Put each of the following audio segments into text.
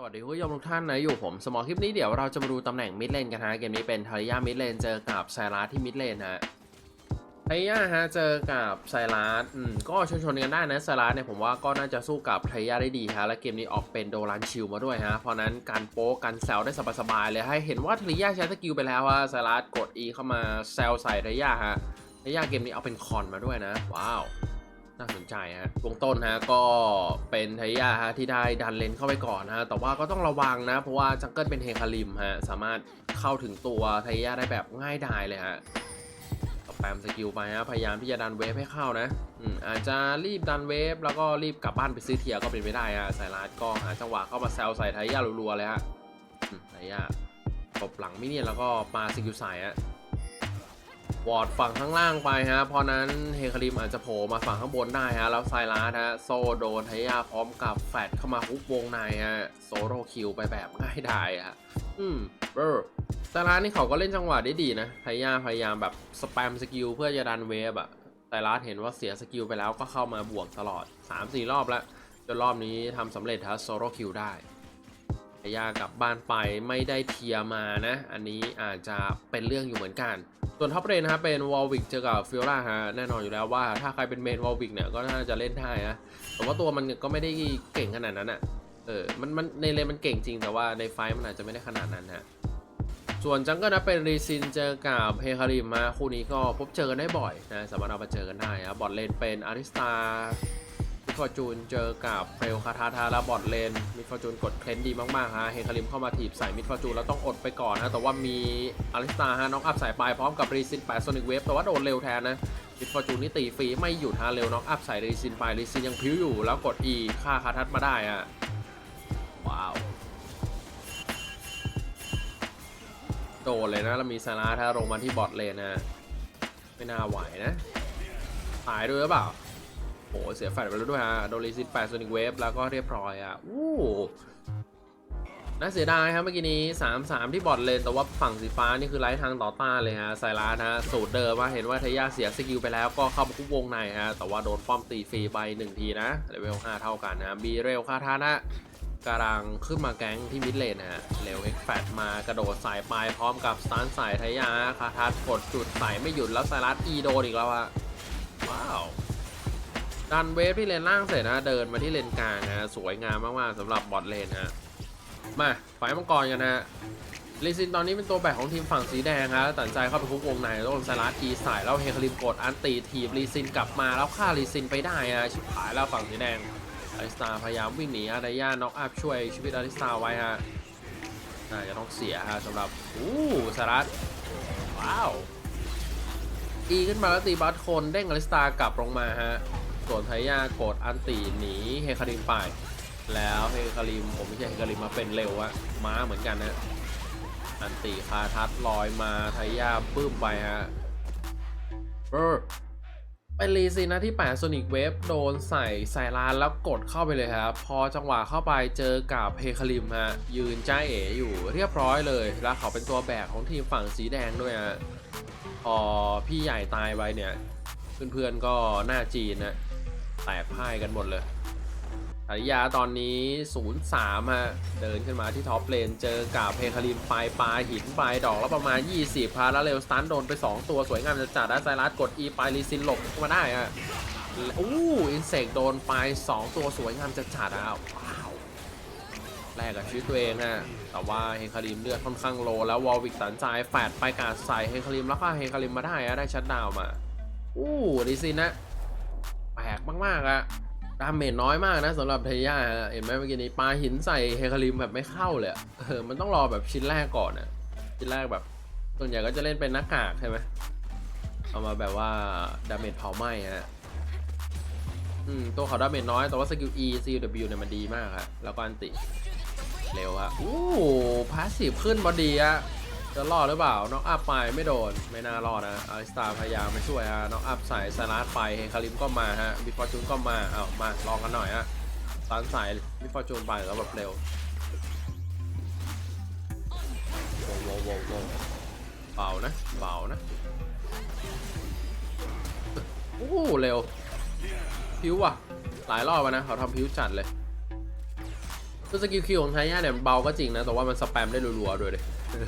สวัสดีคุณผู้ชมทุกท่านนะอยู่ผมสมอลคลิปนี้เดี๋ยวเราจะมาดูตำแหน่งมิดเลนกันฮะเกมนี้เป็นทาริยามิดเลนเจอกับไซรัสที่มิดเลนฮะทาริยาฮะเจอกับไซรัสอืมก็ชนชนๆกันได้นะไซรัสเนี่ยผมว่าก็น่าจะสู้กับทาริยาได้ดีฮะและเกมนี้ออกเป็นโดรันชิลมาด้วยฮะเพราะนั้นการโป๊กการแซวได้สบายๆเลยให้เห็นว่าทาริยาใช้สกิลไปแล้วว่าไซรัสกด E เข้ามาแซวใส่ทาริยาฮะทาริยาเกมนี้เอาเป็นคอนมาด้วยนะว้าว น่าสนใจฮะวงต้นฮะก็เป็นไทยาฮะที่ได้ดันเลนเข้าไปก่อนฮะแต่ว่าก็ต้องระวังนะ เพราะว่าจังเกิลเป็นเฮคาริมฮะสามารถเข้าถึงตัวไทยาได้แบบง่ายดายเลยฮะแปมสกิลไปฮะพยายามที่จะดันเวฟให้เข้านะอืมอาจจะรีบดันเวฟแล้วก็รีบกลับบ้านไปซื้อเทียร์ก็เป็นไปได้ฮะสายรัดก็หาจังหวะเข้ามาแซวใส่ไทยารัวๆเลยฮะไทยาตบหลังมิเนี่ยนแล้วก็ปาสกิลใส่ฮะ วอร์ดฝั่งข้างล่างไปฮะ เพราะนั้นเฮคาริมอาจจะโผล่มาฝั่งข้างบนได้ฮะ แล้วไซรัสฮะ โซโดนไทยาพร้อมกับแฟดเข้ามาฮุกวงในฮะ โซโรคิวไปแบบง่ายดายฮะ อืมเบอร์ไซรัสนี่เขาก็เล่นจังหวะได้ดีนะ ไทยาพยายามแบบสแปมสกิลเพื่อจะดันเวฟอะไซรัสเห็นว่าเสียสกิลไปแล้วก็เข้ามาบวกตลอด 3-4 รอบแล้ว จนรอบนี้ทำสำเร็จฮะ โซโรคิวได้ไทยากลับบ้านไปไม่ได้เทียมานะ อันนี้อาจจะเป็นเรื่องอยู่เหมือนกัน ส่วนท็อปเรนนะครับเป็นวอลวิกเจอกับฟิโอล่าฮะแน่นอนอยู่แล้วว่าถ้าใครเป็นเมนวอลวิกเนี่ยก็น่าจะเล่นได้นะแต่ว่าตัวมันก็ไม่ได้เก่งขนาดนั้นอะ่ะเออมันมันในเลนมันเก่งจริงแต่ว่าในไฟมันอาจจะไม่ได้ขนาดนั้นฮะส่วนจังเกิลนะเป็นรีซินเจอกับเฮคาริมมาคู่นี้ก็พบเจอกันได้บ่อยนะสามารถเอามาเจอกันได้ครับอทเลนเป็นอาริสตา ฟอร์จูนเจอกับเฟลคาทาทาและบอดเลนมิฟอร์จูนกดเคลนดีมากๆฮะเฮคาริมเข้ามาถีบใส่มิฟอร์จูนแล้วต้องอดไปก่อนนะแต่ว่ามีอลิสตาฮะน็อกอัพสายปลายพร้อมกับรีซินแปดโซนิกเวฟแต่ว่าโดนเร็วแทนนะมิฟอร์จูนนี่ตีฟรีไม่หยุดฮะเร็วน็อกอัพใส่รีซินไปรีซินยังพิ้วอยู่ แล้วกด E ฆ่าคาทัดมาได้อะว้าวโดนเลยนะแล้วมีซาร่าถ้าลงมาที่บอดเลนนะไม่น่าไหวนะตายด้วยหรือเปล่า โหเสียแฟลชไปแล้วด้วยฮะโดนรีซิตแปดโซนิกเวฟแล้วก็เรียบร้อยอะอู้น่าเสียดายครับเมื่อกี้นี้ 3-3 ที่บอดเลนแต่ว่าฝั่งสีฟ้านี่คือไร้ทางต่อต้านเลยฮะไซรัสฮะสูตรเดิมว่าเห็นว่าเทย่าเสียสกิลไปแล้วก็เข้ามาคุกวงในฮะแต่ว่าโดนป้อมตีฟรีไป1ทีนะเลเวล5เท่ากันนะบีเรลคาทานะกำลังขึ้นมาแก๊งที่มิดเลนฮะเร็วเอ็กแฟดมากระโดดสายปลายพร้อมกับสตาร์ส่ไทยาคาทัดกดจุดใส่ไม่หยุดแล้วไซรัสอีโดนอีกแล้วอะว้าว ดันเวฟที่เลนล่างเสร็จนะ เดินมาที่เลนกลางนะสวยงามมากๆสำหรับบอทเลนฮะมาไฟมังกรกันนะลิซินตอนนี้เป็นตัวแบกของทีมฝั่งสีแดงฮะตัดใจเข้าไปคุกวงในโดนซารัสอีสายแล้วเฮคาริมกดอันตีทีบลิซินกลับมาแล้วฆ่าลิซินไปได้ฮะชิบหายแล้วฝั่งสีแดงอลิสตาพยายามวิ่งหนีอาดายาน็อกอัพช่วยชีวิตอลิสตาไว้ฮะน่าจะต้องเสียฮะสำหรับอู้ซารัสว้าวอีขึ้นมาแล้วตีบัตคนเด้งอลิสตากลับลงมาฮะ ส่วนไทยา กดอันตีหนีเฮคาริมไป แล้วเฮคาริมผมไม่ใช่เฮคาริมมาเป็นเร็วอะม้าเหมือนกันนะอันตีคาทัดลอยมาไทยาปื้มไปฮะเบอร์เป็นรีซีนะที่แปดโซนิกเวฟโดนใส่ใส่ลานแล้วกดเข้าไปเลยครับ พอจังหวะเข้าไปเจอกับเฮคาริมฮะ ยืนจ้าเอ๋อยู่เรียบร้อยเลย แล้วเขาเป็นตัวแบกของทีมฝั่งสีแดงด้วยฮะพอพี่ใหญ่ตายไปเนี่ย เพื่อนๆก็หน้าจีนนะ ตกพ่ายกันหมดเลยอริยาตอนนี้ 0-3 ฮะ เดินขึ้นมาที่ท็อปเลน เจอกับเพคารินไปปลาหินไปดอกแล้วประมาณ 20พาแล้วเร็วสตันโดนไป 2 ตัวสวยงามจะจัดได้ไซรัสกด E ไปรีซินหลบมาได้ฮะอู้อินเสกโดนไป2ตัวสวยงามจะจัดอะว้าวแลกกับชีวิตตัวเองฮะ แต่ว่าเฮคาริมเลือดค่อนข้างโล แล้ววอลวิกตันใจแฟดไปกาดใส่เฮคาริมแล้วก็เฮคาริมมาได้ฮะได้ชัดดาวมาอู้ดีซินนะ กมากๆอะดาเมจน้อยมากนะสำหรับเทย่าเห็นไหมเมื่อกี้นี้ปาหินใส่เฮคาริมแบบไม่เข้าเลยเออมันต้องรอแบบชิ้นแรกก่อนอะชิ้นแรกแบบ ส่วนใหญ่ก็จะเล่นเป็นหน้ากากใช่ไหมเอามาแบบว่าดาเมจเผาไหม้ฮะอืมตัวเขาดาเมจน้อยแต่ว่าสกิล E C W เนี่ยมันดีมากครับแล้วก็อันติ เร็วฮะอู้พาสซีฟขึ้นบอดีอะ จะรอดหรือเปล่า น็อกอัพไปไม่โดน ไม่น่ารอดนะอาริสตาพยายามมาช่วยฮะ น็อกอัพใส่สลาร์ดไปเฮคาริมก็มาฮะบิฟอร์จูนก็มา เอามา ลองกันหน่อยฮะตันใส่บิฟอร์จูนไปแล้วแบบเร็วโว้วโว้วโว้วโว้วเบานะ เบานะ โอ้โหเร็ว พิ้วว่ะ หลายรอบแล้วนะ เขาทำพิ้วจัดเลยคือสกิลคิวของไทย่าเนี่ยมันเบาก็จริงนะ แต่ว่ามันสแปมได้รัวๆด้วยเลยอู้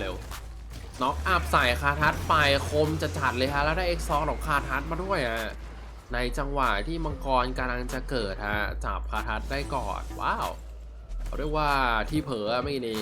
เร็วน็อกอัพใส่คาทัสไปคมจะจัดเลยฮะแล้วได้เอ็กซองของคาทัสมาด้วยอะในจังหวะที่มังกรกำลังจะเกิดฮะจับคาทัสได้ก่อนว้าวเขาเรียกว่าที่เผลอไม่นี่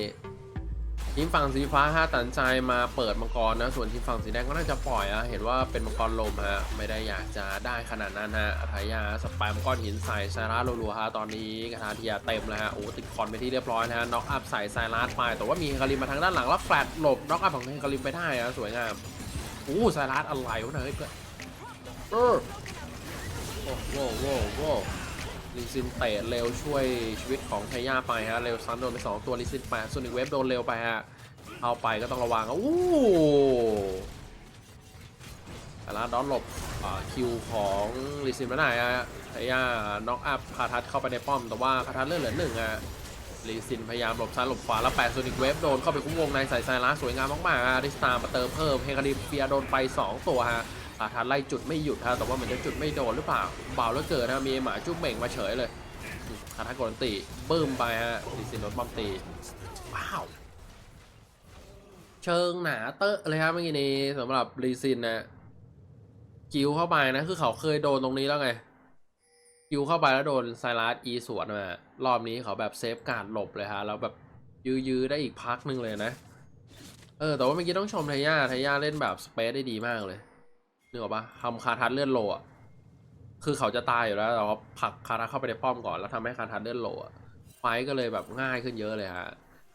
ทีมฝั่งสีฟ้าฮะตัดใจมาเปิดมังกรนะ ส่วนทีมฝั่งสีแดงก็น่าจะปล่อยอะเห็นว่าเป็นมังกรลมฮะ ไม่ได้อยากจะได้ขนาดนั้นฮะทายาสแปมก้อนหินใส่ไซรัสรัวๆฮะ ตอนนี้กระทาเทียเต็มแล้วฮะ โอ้ติดคอนไปที่เรียบร้อยนะฮะ น็อกอัพใส่ไซรัสไป แต่ว่ามีเฮคาริมมาทางด้านหลังแล้วแฟลตหลบ น็อกอัพของเฮคาริมไปได้ฮะสวยงามโอ้ไซรัสอะไรวะเนี่ยเฮ้ยเพื่อนเออโอ้โหโว้โว้ ลิซินเตะเร็วช่วยชีวิตของไทย่าไปฮะ เร็วซ้ำโดนไปสองตัวลิซินแปดส่วนอีกเวฟโดนเร็วไปฮะเข้าไปก็ต้องระวังอู้แต่ละดอนหลบอ่าคิวของลิซินไม่ได้อะไทย่าน็อกอัพคาทัสเข้าไปในป้อม แต่ว่าคาทัสเลือดเหลือหนึ่งอะลิซินพยายามหลบซ้ายหลบขวาแล้วแปดโซนิกเวฟโดนเข้าไปคุ้มวงในใส่ไซรัสสวยงามมากๆอะดิสตามาเติมเพิ่มเฮคาริมเฟียโดนไป 2 ตัวฮะาทัสไล่จุดไม่หยุดฮะแต่ว่ามันจะจุดไม่โดนหรือเปล่าเบาแล้วเกิดนะมีหมาจุ๊บเหม่งมาเฉยเลยคาทัสกดอันตีบึ้มไปฮะลิซินโดนป้อมตีว้าวเชิงหนาเตอะเลยครับเมื่อกี้นี้สำหรับรีซินนะกิวเข้าไปนะ คือเขาเคยโดนตรงนี้แล้วไงกิวเข้าไปแล้วโดนไซรัสอีสวนมารอบนี้เขาแบบเซฟการ์ดหลบเลยฮะแล้วแบบยื้อๆได้อีกพักนึงเลยนะ เออแต่ว่าเมื่อกี้ต้องชมไทย่าไทย่าเล่นแบบสเปซได้ดีมากเลย นึกออกปะทำคาทัสเลื่อนโลอะคือเขาจะตายอยู่แล้วแต่ว่าผลักคาทัสเข้าไปในป้อมก่อนแล้วทำให้คาทัสเลื่อนโลอะไฟก็เลยแบบง่ายขึ้นเยอะเลยฮะ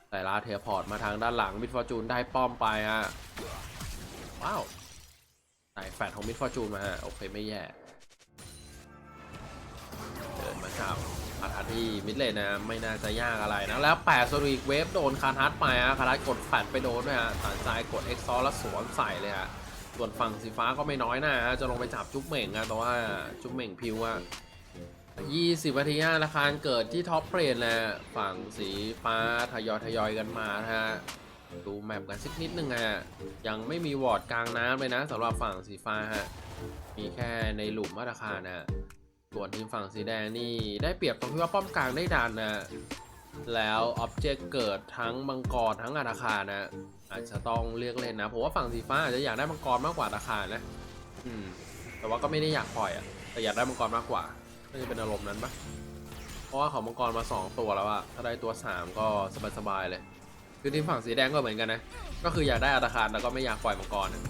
ไซราเทพอร์ตมาทางด้านหลังมิดฟอร์จูนได้ป้อมไปฮะว้าวใส่แฟดของมิดฟอร์จูนมาฮะโอเคไม่แย่เดินมาจับคาทัสที่มิดเลนนะไม่น่าจะยากอะไรนะแล้วแปดโซนิกเวฟโดนคาทัสไปฮะคาทัสกดแฟดไปโดนด้วยฮะตัดใจกดเอ็กซอแล้วสวนใส่เลยฮะ ส่วนฝั่งสีฟ้าก็ไม่น้อยนะฮะจะลงไปจับจุ๊บเหม่งอะแต่ว่าจุ๊บเหม่งพิวอะ20นาทีฮะราคาเกิดที่ท็อปเพลนแหละฝั่งสีฟ้าทยอยทยอยกันมานะฮะดูแมปกันสักนิดนึงฮะยังไม่มีวอร์ดกลางน้ำเลยนะสำหรับฝั่งสีฟ้าฮะมีแค่ในหลุมมาตรคานะส่วนทีมฝั่งสีแดงนี่ได้เปรียบตรงที่ว่าป้อมกลางได้ดันนะแล้วอ็อบเจกต์เกิดทั้งมังกรทั้งอาคารนะ อาจจะต้องเลือกเล่นนะผมว่าฝั่งสีฟ้าอาจจะอยากได้มังกรมากกว่าอาคารนะ อืม แต่ว่าก็ไม่ได้อยากปล่อยอะแต่อยากได้มังกรมากกว่าน่าจะเป็นอารมณ์นั้นปะเพราะว่าเขามังกรมา 2 ตัวแล้วอะถ้าได้ตัว 3 ก็สบายๆเลย คือทีมฝั่งสีแดงก็เหมือนกันนะ ก็คืออยากได้อาตาคารแต่ก็ไม่อยากปล่อยมังกรนะ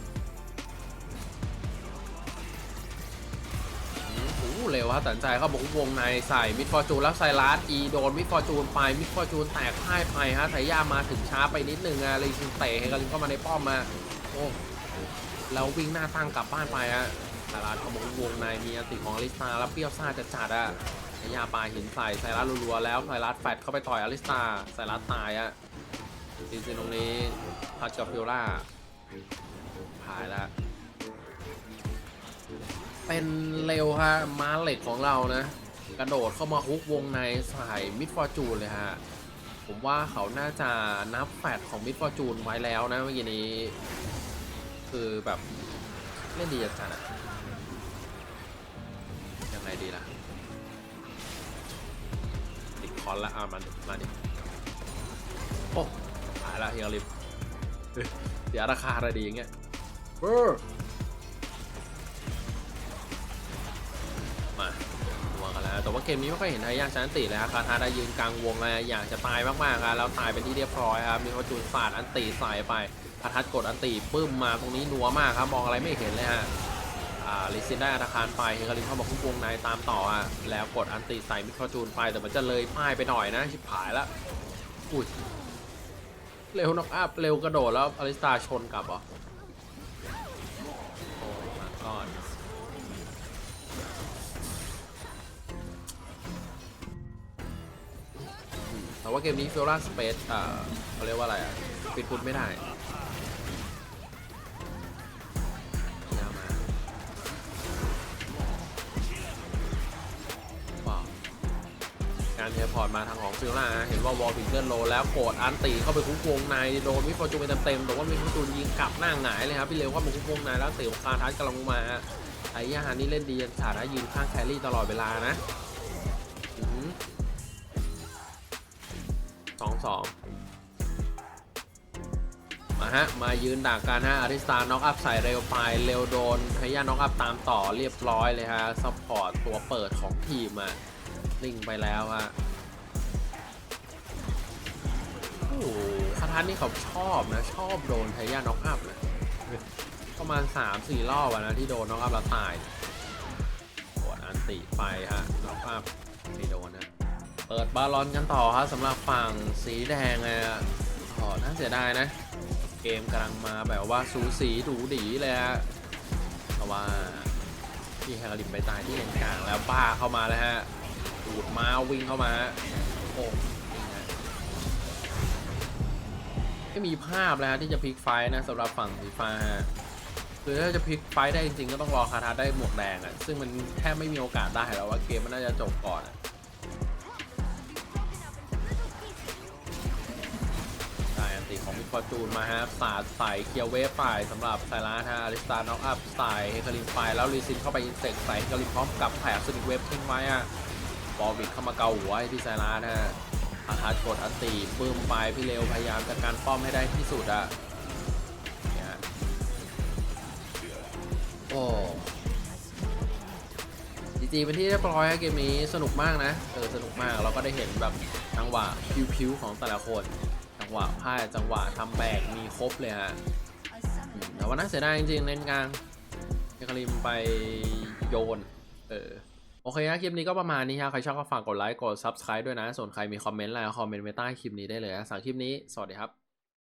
เร็วฮะตัดใจเข้าบุกวงในใส่มิดฟอร์จูนแล้วไซรัสอีโดนมิดฟอร์จูนไปมิดฟอร์จูนแตกพ่ายไปฮะไทย่ามาถึงช้าไปนิดนึงอะเลยเตะให้กันเข้ามาในป้อมมาโอ้แล้ววิ่งหน้าตั้งกลับบ้านไปฮะไซรัสเขาบอกว่าวงในมีอันติของอลิสตาแล้วเปรี้ยวซ่าจะจัดอะไอ้ยาปลาหินใส่ไซรัสรัวๆแล้วไซรัสแฟดเข้าไปต่อยอลิสตาไซรัสตายอะซีซีตรงนี้พัดกับฟิโอล่าหายแล้ว เป็นเร็วฮะม้าเหล็กของเรานะ กระโดดเข้ามาฮุกวงในใส่มิดฟอร์จูนเลยฮะ ผมว่าเขาน่าจะนับแฟดของมิดฟอร์จูนไว้แล้วนะเมื่อกี้นี้ คือแบบเล่นดีจัดอะยังไงดีล่ะติดคอนละอะมาดิมาดิโอ้หายละเฮียริมเฮ้ยเสียราคาอะไรดีอย่างเงี้ยเบอ แต่ว่าเกมนี้ไม่ค่อยเห็นไทยยากชันติเลยฮะคาทาได้ยืนกลางวงเลยอยากจะตายมากๆครับแล้วตายเป็นที่เรียบร้อยครับมีเขาจูนสาดอันติใส่ไปคาทัดกดอันติปึ้มมาตรงนี้นัวมากครับมองอะไรไม่เห็นเลยฮะลิซินได้อาคารไปเฮคารินเข้ามาคุ้มวงในตามต่ออะแล้วกดอันติใส่มิคาจูนไปแต่มันจะเลยป้ายไปหน่อยนะชิบหายละอุ้ยเร็วน็อกอัพเร็วกระโดดแล้วอลิสตาชนกลับเหรอ แต่ว่าเกมนี้ฟิลล่าสเปซอ่าเขาเรียกว่าอะไรอะปิดพุทไม่ได้การเทพอร์ตมาทางของฟิลล่าเห็นว่าวอลวิงเกิลโลแล้วโกดอันตีเข้าไปคุ้มวงในโดนมิฟอร์จูนไปเต็มๆแต่ว่ามิฟอร์จูนยิงกลับหน้าหงายเลยครับพี่เร็วเข้ามาคุ้มวงในแล้วเตะของคาทัสกำลังลงมาไอ้ยาฮานี่เล่นดีสาระยืนข้างแครี่ตลอดเวลานะ สองสองมาฮะ มายืนดักกันฮะอาริสตาน็อกอัพใส่เร็วไปเร็วโดนพยายาน็อกอัพตามต่อเรียบร้อยเลยฮะซัพพอร์ตตัวเปิดของทีมอะลิงไปแล้วฮะโอ้โหคาทันนี่เขาชอบนะ ชอบโดนไทยาน็อกอัพนะประมาณ 3-4 รอบอะนะที่โดนน็อกอัพแล้วตายกดอันติไปฮะน็อกอัพไม่โดนนะ เปิดบาลอนกันต่อครับสำหรับฝั่งสีแดงอะอ๋อน่าเสียดายนะ เกมกำลังมาแบบว่าสูสีดูดีเลยฮะเพราะว่าพี่แฮร์ริมไปตายที่เลนกลางแล้วบ้าเข้ามาแล้วฮะดูดมาวิ่งเข้ามาโอ้ไม่มีภาพแล้วฮะที่จะพลิกไฟท์นะสำหรับฝั่งสีฟ้าฮะคือถ้าจะพลิกไฟท์ได้จริงๆก็ต้องรอคาทาได้หมวกแดงอะซึ่งมันแทบไม่มีโอกาสได้แล้วว่าเกมมันน่าจะจบก่อนอะ มิฟอร์จูนมาฮะสาดใส่เคียวเวฟไปสำหรับไซรัสฮะอลิสตาร์น็อกอัพใส่เฮคารินไฟแล้วรีซินเข้าไปอินเสกใส่เฮคารินพร้อมกับแผลสนิกเวฟทิ้งไว้อะบอลบิกเข้ามาเกาหัวให้ที่ไซรัสฮะอาคาชกดอันตีปื้มไปพี่เร็วพยายามจัดการป้อมให้ได้ที่สุดอะเนี่ยโอ้จริงๆเป็นที่เรียบร้อยฮะเกมนี้สนุกมากนะ เออ สนุกมากเราก็ได้เห็นแบบจังหวะพิวๆของแต่ละคน งหวะพลาดจังหวะทำแบกมีครบเลยฮะแต่ว่าน่าเสียดายจริงๆเล่นกลางเฮคาริมไปโยน เออ โอเคนะคลิปนี้ก็ประมาณนี้ครับใครชอบก็ฝากกดไลค์ กด Subscribe ด้วยนะ ส่วนใครมีคอมเมนต์อะไรคอมเมนต์ไว้ใต้คลิปนี้ได้เลยนะสำหรับคลิปนี้ สวัสดีครับ